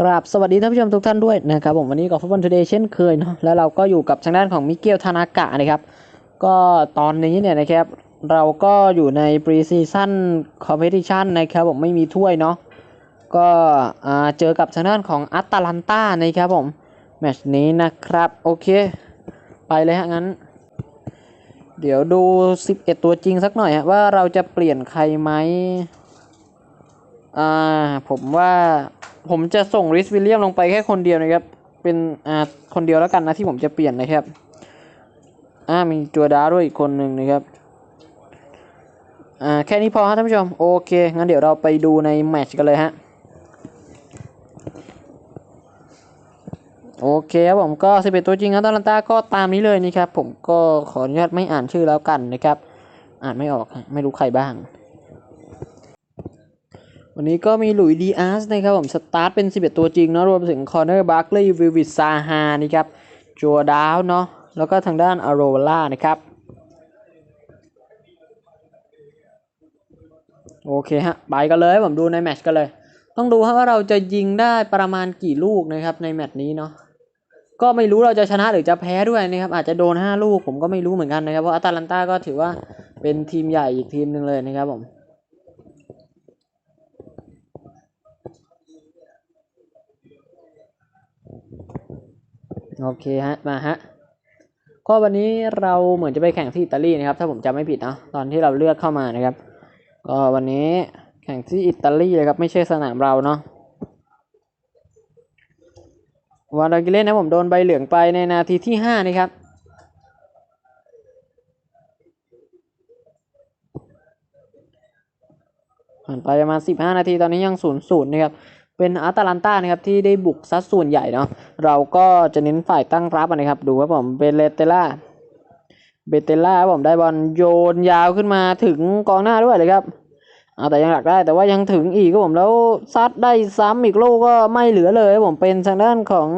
กราบสวัสดีท่านผู้ชมทุกท่านด้วยนะครับผมวันนี้กับฟุตบอลทูเดย์เช่นเคยเนาะแล้วเราก็อยู่กับทางด้านของมิเกลทานากะนะครับ ก็ตอนนี้เนี่ยนะครับ เราก็อยู่ในปรีซีซั่นคอมเพติชันนะครับผมไม่มีถ้วยเนาะก็เจอกับทางด้านของอัตแลนตานะครับผมแมตช์นี้นะครับ โอเค ไปเลยฮะงั้น เดี๋ยวดู 11 ตัวจริงสักหน่อยฮะว่าเราจะเปลี่ยนใครไหมอ่าผมว่า ผมจะส่งริสวิลเลียมลงไปแค่คนเดียวนะครับ เป็นอ่าคนเดียวแล้วกันนะที่ผมจะเปลี่ยนนะครับ อ่ามีจัวดาด้วยอีกคนหนึ่งนะครับอ่าแค่นี้พอครับท่านผู้ชม โอเค งั้นเดี๋ยวเราไปดูในแมตช์กันเลยฮะโอเคครับผมก็ 11 ตัวจริงครับตาลันตาก็ตามนี้เลยนี่ครับ ผมก็ขออนุญาตไม่อ่านชื่อแล้วกันนะครับ อ่านไม่ออกฮะไม่รู้ใครบ้าง วันนี้ก็มีหลุยดีอาร์สนะครับผมสตาร์ทเป็น 11 ตัวจริงเนาะรวมถึงคอนเนอร์บาร์คลีย์วิวิตซาฮานี่ครับจัวดาวเนาะแล้วก็ทางด้านอโรล่านะครับ โอเคฮะ ไปกันเลยผมดูในแมตช์กันเลย ต้องดูว่าเราจะยิงได้ประมาณกี่ลูกนะครับในแมตช์นี้เนาะก็ไม่รู้เราจะชนะหรือจะแพ้ด้วยนะครับ อาจจะโดน 5 ลูกผมก็ไม่รู้เหมือนกันนะครับเพราะอาตาลันตาก็ถือว่าเป็นทีมใหญ่อีกทีมหนึ่งเลยนะครับผม โอเคฮะ มาฮะ ก็วันนี้เราเหมือนจะไปแข่งที่อิตาลีนะครับ ถ้าผมจำไม่ผิดเนาะ ตอนที่เราเลือกเข้ามานะครับ ก็วันนี้แข่งที่อิตาลีเลยครับ ไม่ใช่สนามเราเนาะวารากิเล่นนะผมโดนใบเหลืองไปในนาทีที่ห้านะครับผ่านไปประมาณ15นาทีตอนนี้ยัง0ูนย์นะครับ เป็นอาตาลันตานะครับที่ได้บุกซัดส่วนใหญ่เนาะเราก็จะเน้นฝ่ายตั้งรับนะครับ ดูครับผมเบเลเตล่าเบเตล่าครับผมได้บอลโยนยาวขึ้นมาถึงกองหน้าด้วยเลยครับเอาแต่ยังหลักได้แต่ว่ายังถึงอีกครับผมแล้วซัดได้ซ้ำอีกลูกก็ไม่เหลือเลยครับผมเป็นทางด้านของ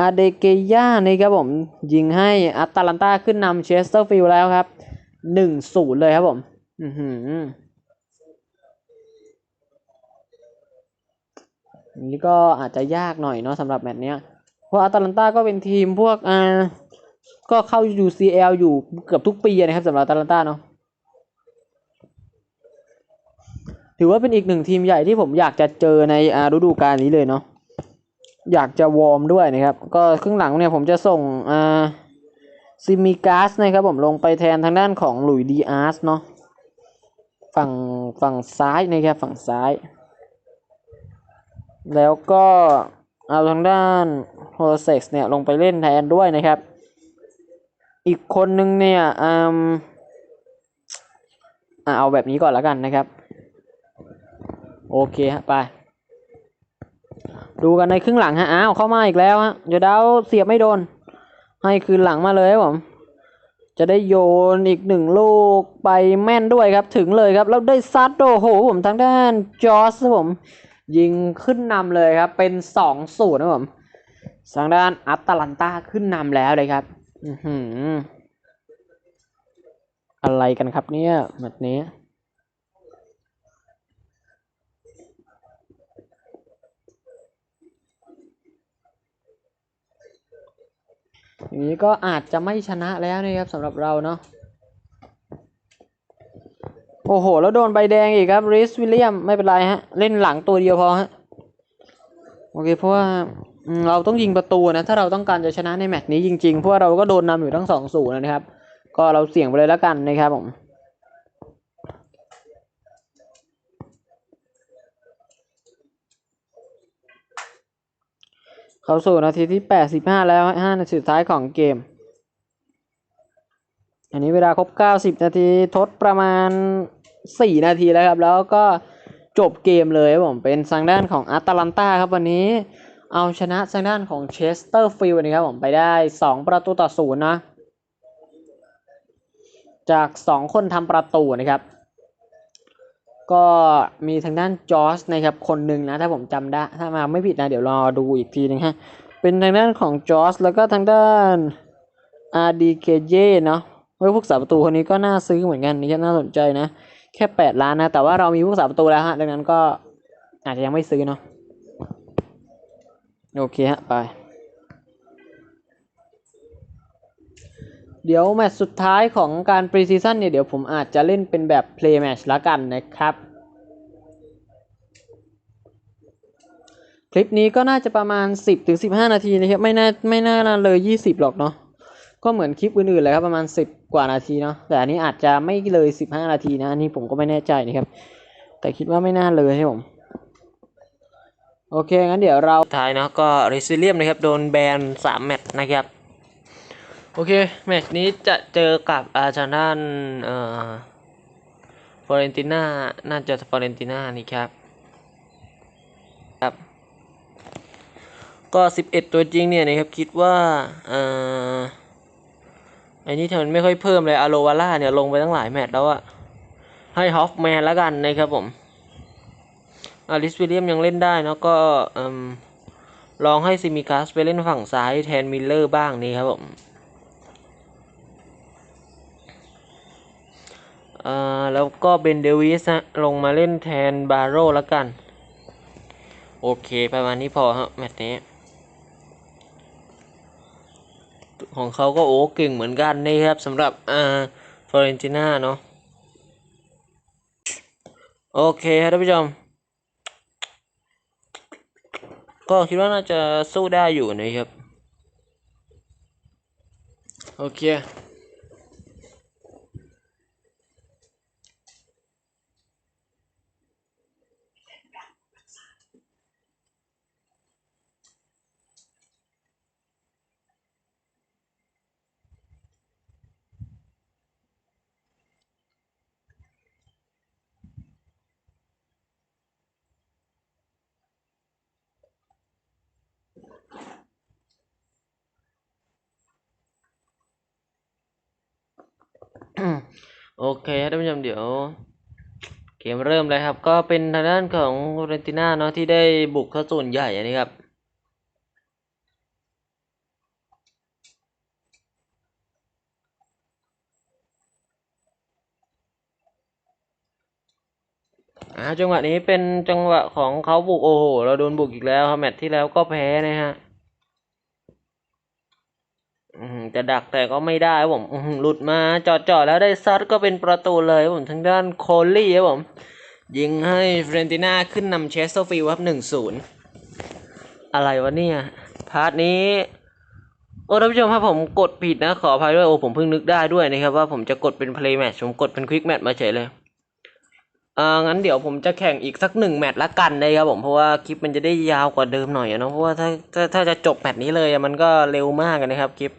อาเดเกย่านี่ครับผมยิงให้อาตาลันตาขึ้นนำเชสเตอร์ฟิลด์แล้วครับหนึ่งศูนย์เลยครับผม อือหือ นี่ก็อาจจะยากหน่อยเนาะสำหรับแมตช์เนี้ยเพราะอาตาลันตาก็เป็นทีมพวกอ่าก็เข้า UCL อยู่เกือบทุกปีนะครับสำหรับอาตาลันตาเนาะถือว่าเป็นอีกหนึ่งทีมใหญ่ที่ผมอยากจะเจอในฤดูกาลนี้เลยเนาะอยากจะวอร์มด้วยนะครับ ก็ครึ่งหลังเนี่ยผมจะส่งอ่าซิมิกาสนะครับผมลงไปแทนทางด้านของหลุยดีอาร์สเนาะฝั่งฝั่งซ้ายนะครับฝั่งซ้าย แล้วก็เอาทางด้านโฮเซ็กเนี่ยลงไปเล่นแทนด้วยนะครับ อีกคนนึงเนี่ยอืมอะเอาแบบนี้ก่อนแล้วกันนะครับ โอเคฮะไป ดูกันในครึ่งหลังฮะ อ้าว เข้ามาอีกแล้วฮะเดี๋ยวดาวเสียบไม่โดน ให้คืนหลังมาเลยครับผม จะได้โยนอีกหนึ่งลูกไปแม่นด้วยครับ ถึงเลยครับ แล้วได้ซัดโอ้โหผมทางด้านจอสครับผม ยิงขึ้นนำเลยครับ เป็นสองศูนย์นะผมทางด้านอัตแลนตาขึ้นนำแล้วเลยครับอืออะไรกันครับเนี่ยแบบนี้อย่างนี้ก็อาจจะไม่ชนะแล้วนะครับสำหรับเราเนาะ โอ้โห แล้วโดนใบแดงอีกครับริสวิลเลียมไม่เป็นไรฮะ เล่นหลังตัวเดียวพอฮะ โอเค เพราะว่าเราต้องยิงประตูนะ ถ้าเราต้องการจะชนะในแมตช์นี้จริงๆ เพราะเราก็โดนนำอยู่ทั้งสองศูนย์นะครับ ก็เราเสี่ยงไปเลยแล้วกันนะครับผมเข้าสู่นาทีที่แปดสิบห้าแล้วห้านาทีสุดท้ายของเกม อันนี้เวลาครบเก้าสิบนาทีทดประมาณ สี่นาทีแล้วครับ แล้วก็จบเกมเลยครับผมเป็นทางด้านของอาตาลันตาครับวันนี้เอาชนะทางด้านของเชสเตอร์ฟิลด์นะครับผมไปได้สองประตูต่อศูนย์นะจากสองคนทำประตูนะครับ ก็มีทางด้านจอร์จนะครับคนหนึ่งนะ ถ้าผมจำได้ ถ้ามาไม่ผิดนะ เดี๋ยวรอดูอีกทีนึงฮะ เป็นทางด้านของจอร์จแล้วก็ทางด้านอาร์ดีเคเจเนาะเฮ้ยพวกสาประตูคนนี้ก็น่าซื้อเหมือนกันนี่น่าสนใจนะ แค่แปดล้านนะ แต่ว่าเรามีพวกสาประตูแล้วฮะ ดังนั้นก็อาจจะยังไม่ซื้อเนาะ โอเคฮะ ไป เดี๋ยวแมตช์สุดท้ายของการปรีซีซั่นเนี่ย เดี๋ยวผมอาจจะเล่นเป็นแบบ play match ละกันนะครับ คลิปนี้ก็น่าจะประมาณ 10ถึง15 นาทีนะครับ ไม่น่าไม่น่าเลย 20 หรอกเนาะ ก็เหมือนคลิปอื่นๆเลยครับประมาณ 10 กว่านาทีเนาะแต่อันนี้อาจจะไม่เลย 15 นาทีนะอันนี้ผมก็ไม่แน่ใจนะครับ แต่คิดว่าไม่น่าเลยให้ผมโอเค งั้นเดี๋ยวเราท้ายเนาะก็เรซิเลียมนะครับ โดนแบน3แมตช์นะครับ โอเค แมตช์นี้จะเจอกับอาจารย์ด้านเอ่อฟอเรนติน่าน่าจะฟอเรนติน่านี่ครับครับ ก็ 11 ตัวจริงเนี่ยนะครับ คิดว่าเอ่อ อ้นี่ทำไมไม่ค่อยเพิ่มเลยอโลวาล่าเนี่ยลงไปตั้งหลายแมตช์แล้วอะให้ฮอฟแมนแล้วกันนะครับผมอลิสวิลเลียมยังเล่นได้เนาะก็อลองให้ซิมิคัสไปเล่นฝั่งซ้ายแทนมิลเลอร์บ้างนี่ครับผมแล้วก็เบนเดวิสนะลงมาเล่นแทนบาโร่แล้วกัน โอเค ประมาณนี้พอฮะแมตช์นี้ ของเขาก็โอ้เก่งเหมือนกันนี่ครับสำหรับอ่าฟลอเรนติน่าเนาะโอเคครับท่านผู้ชมก็คิดว่าน่าจะสู้ได้อยู่นะครับ โอเค โอเคท่านผู้ชมเดี๋ยว เกมเริ่มเลยครับ ก็เป็นทางด้านของเรนติน่าเนาะที่ได้บุกเข้าส่วนใหญ่นนี้ครับอ่าจังหวะนี้เป็นจังหวะของเขาบุกโอ้โห เราโดนบุกอีกแล้วครับแมตช์ที่แล้วก็แพ้นะฮะ จะดักแต่ก็ไม่ได้ผมหลุดมาจอดจอดแล้วได้ซัดก็เป็นประตูเลยผมทางด้านโคลลี่ครับผม ยิงให้เฟรนติน่าขึ้นนำเชสเตอร์ฟิลด์ครับหนึ่งศูนย์อะไรวะเนี่ย พาร์ทนี้โอ้ท่านผู้ชมครับผมกดผิดนะ ขออภัยด้วยโอ้ผมเพิ่งนึกได้ด้วยนะครับ ว่าผมจะกดเป็น play match ผมกดเป็น quick match มาเฉยเลย อ่างั้นเดี๋ยวผมจะแข่งอีกสักหนึ่งแมตช์ละกันนะครับผมเพราะว่าคลิปมันจะได้ยาวกว่าเดิมหน่อยเนาะเพราะว่าถ้าถ้าถ้าจะจบแมตช์นี้เลยมันก็เร็วมากอะนะครับคลิป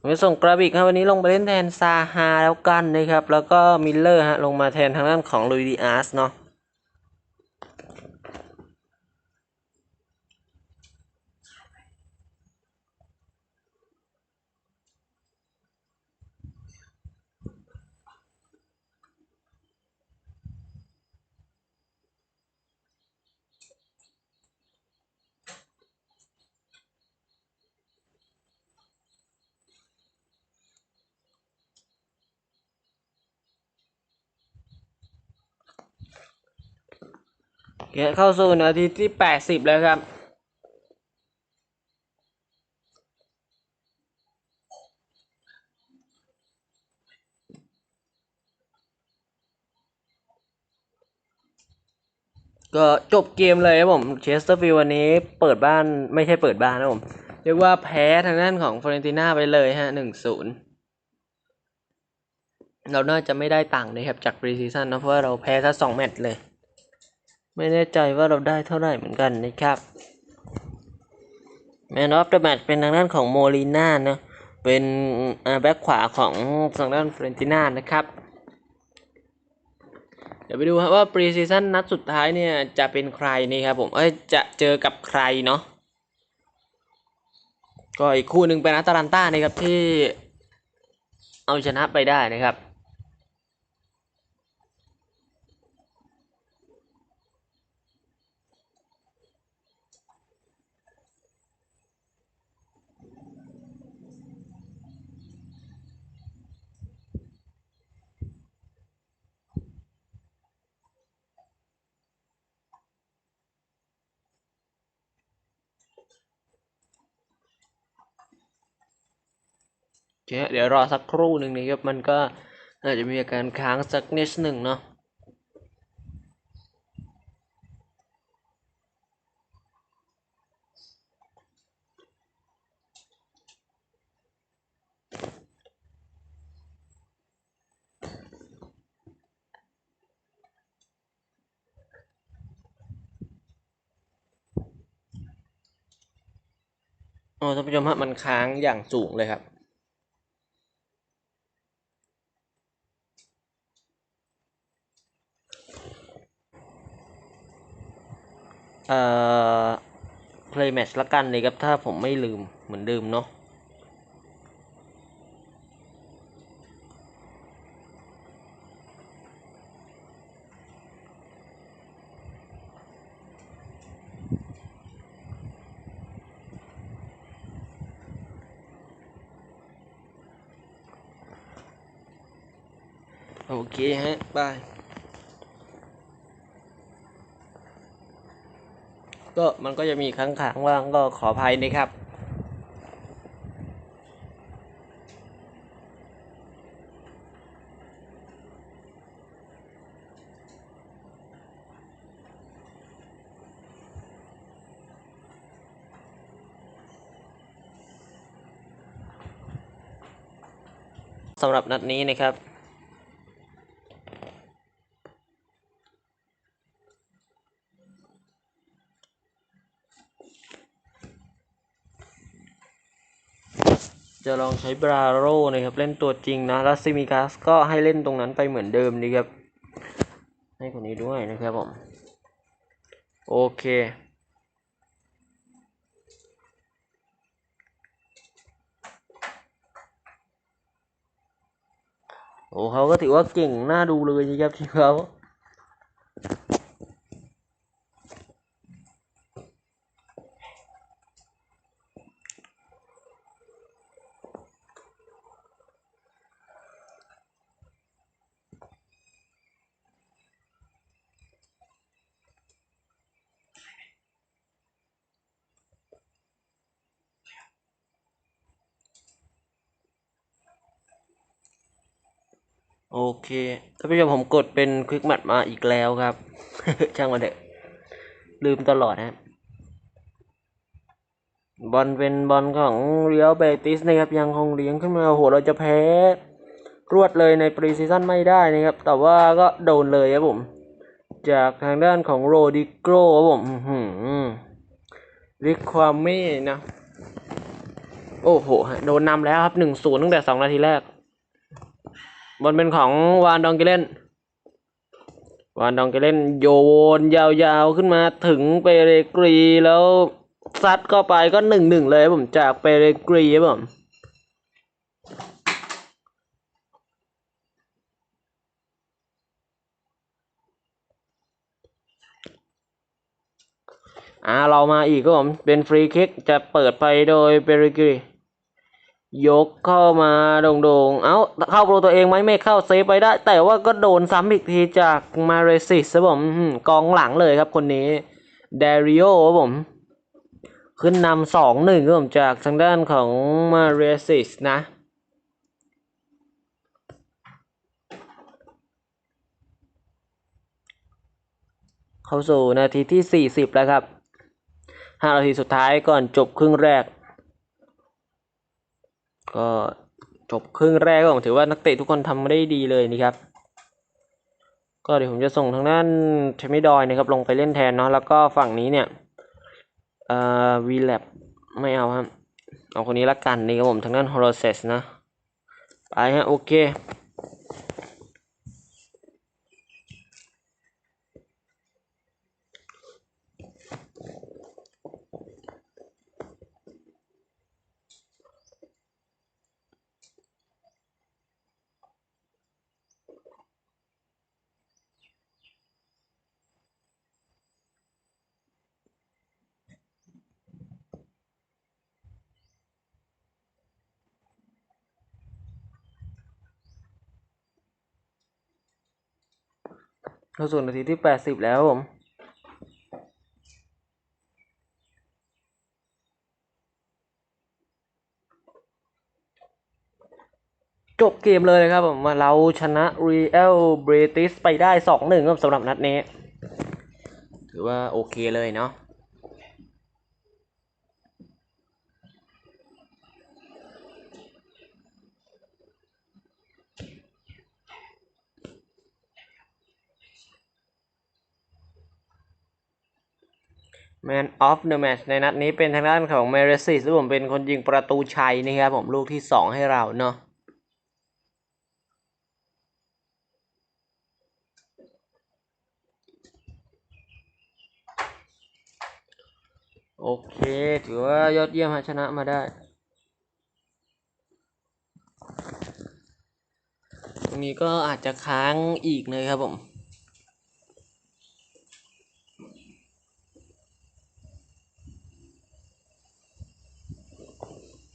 ผมจะส่งกราบิกครับวันนี้ลงไปเล่นแทนซาฮาแล้วกันนะครับแล้วก็มิลเลอร์ฮะลงมาแทนทางด้านของลุยดิอาร์สเนาะ เดี๋ยวเข้าสู่นาทีที่แปดสิบแล้วครับ ก็จบเกมเลยครับผมเชสเตอร์ฟิลด์วันนี้เปิดบ้านไม่ใช่เปิดบ้านนะผม เรียกว่าแพ้ทางด้านของฟลอเรนติน่าไปเลยฮะหนึ่งศูนย์เราน่าจะไม่ได้ตังค์นะครับจากปรีซีซั่นนะเพราะว่าเราแพ้ทั้งสองแมตช์เลย ไม่แน่ใจว่าเราได้เท่าไหร่เหมือนกันนะครับแมนออฟเดอะแมตช์เป็นทางด้านของโมลีน่านะเป็นแบ็คขวาของทางด้านเฟรนติน่านะครับเดี๋ยวไปดูครับว่าปรีซีซั่นนัดสุดท้ายเนี่ยจะเป็นใครนี่ครับผมเอ้ยจะเจอกับใครเนาะก็อีกคู่หนึ่งเป็นอัตแลนต้านะครับที่เอาชนะไปได้นะครับ เคเดี๋ยวรอสักครู่หนึ่งนะครับ มันก็อาจจะมีอาการค้างสักนิดหนึ่งเนาะอ๋อท่านผู้ชมฮะมันค้างอย่างสูงเลยครับ เอ่อ play match ละกันเลยครับ ถ้าผมไม่ลืมเหมือนเดิมเนาะโอเคฮะบาย ก็มันก็จะมีค้างขางว่างก็ขออภัยนะครับ สำหรับนัดนี้นะครับ จะลองใช้บราโรนะครับ เล่นตัวจริงนะแล้วซิมิกัสก็ให้เล่นตรงนั้นไปเหมือนเดิมดีครับ ให้คนนี้ด้วยนะครับผม โอเคโอ้เขาก็ถือว่าเก่งน่าดูเลยนะครับทีมเขา โอเคท่านผู้ชมผมกดเป็นควิกมัดมาอีกแล้วครับ ช่างมันเถอะลืมตลอดนะครับบอลเป็นบอลของเรียลเบติสนะครับยังคงเลี้ยงขึ้นมาโอ้โหเราจะแพ้ รวดเลยในปรีซีซั่นไม่ได้นะครับ แต่ว่าก็โดนเลยครับผม จากทางด้านของโรดิโกครับผมหือริความเม่นะ โอ้โห โดนนำแล้วครับหนึ่งศูนย์ตั้งแต่สองนาทีแรก บอลเป็นของวานดองเกเลนวานดองเกเลนโยนยาวๆขึ้นมาถึงเปเรกรีแล้วซัดเข้าไปก็หนึ่งหนึ่งเลยผมจากเปเรกรีครับผมอ่าเรามาอีกครับผมเป็นฟรีคิกจะเปิดไปโดยเปเรกรี ยกเข้ามาโด่งๆ เอ้า เข้าโปรตัวเองไหมไม่เข้าเซฟไปได้ แต่ว่าก็โดนซ้ำอีกทีจากมาเรซิสครับผมกองหลังเลยครับคนนี้เดริโอครับผม ขึ้นนำสองหนึ่งครับผมจากทางด้านของมาเรซิสนะเข้าสู่นาทีที่สี่สิบแล้วครับห้านาทีสุดท้ายก่อนจบครึ่งแรก ก็จบครึ่งแรกก็ผมถือว่านักเตะทุกคนทำได้ดีเลยนี่ครับ ก็เดี๋ยวผมจะส่งทางด้านเทมิดอยนะครับลงไปเล่นแทนเนาะแล้วก็ฝั่งนี้เนี่ยเอ่อวีแลบไม่เอาครับเอาคนนี้ละกันนี่ครับผมทางด้านฮอลโลเซสนะไปฮะโอเค เข้าสู่นาทีที่แปดสิบแล้วผมจบเกมเลยครับผมเราชนะ Real Betis ไปได้ 2-1 ครับสำหรับนัดนี้ ถือว่าโอเคเลยเนาะ Man of the Match ในนัดนี้เป็นทางด้านของเมเรซิสที่ผมเป็นคนยิงประตูชัยนะครับผมลูกที่ 2 ให้เราเนาะโอเค ถือว่ายอดเยี่ยมชนะมาได้ตรงนี้ก็อาจจะค้างอีกนะครับผม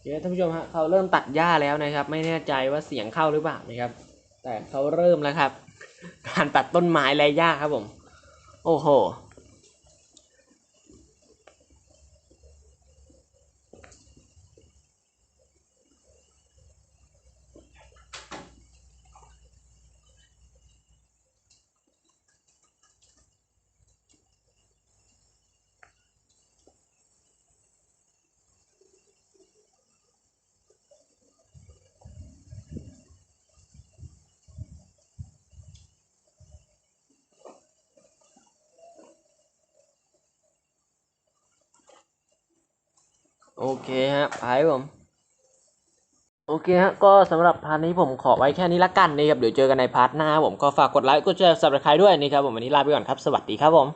ดี๋ยวท่านผู้ชมฮะเขาเริ่มตัดหญ้าแล้วนะครับ ไม่แน่ใจว่าเสียงเข้าหรือเปล่านะครับ แต่เขาเริ่มแล้วครับ การตัดต้นไม้และหญ้าครับผม โอ้โห โอเคฮะไปครับผมโอเคฮะก็สำหรับพาร์ทนี้ผมขอไว้แค่นี้ละกันนะครับเดี๋ยวเจอกันในพาร์ทหน้าครับผมก็ฝากกดไลค์กดแชร์สับสไครด้วยนะครับผมวันนี้ลาไปก่อนครับสวัสดีครับผม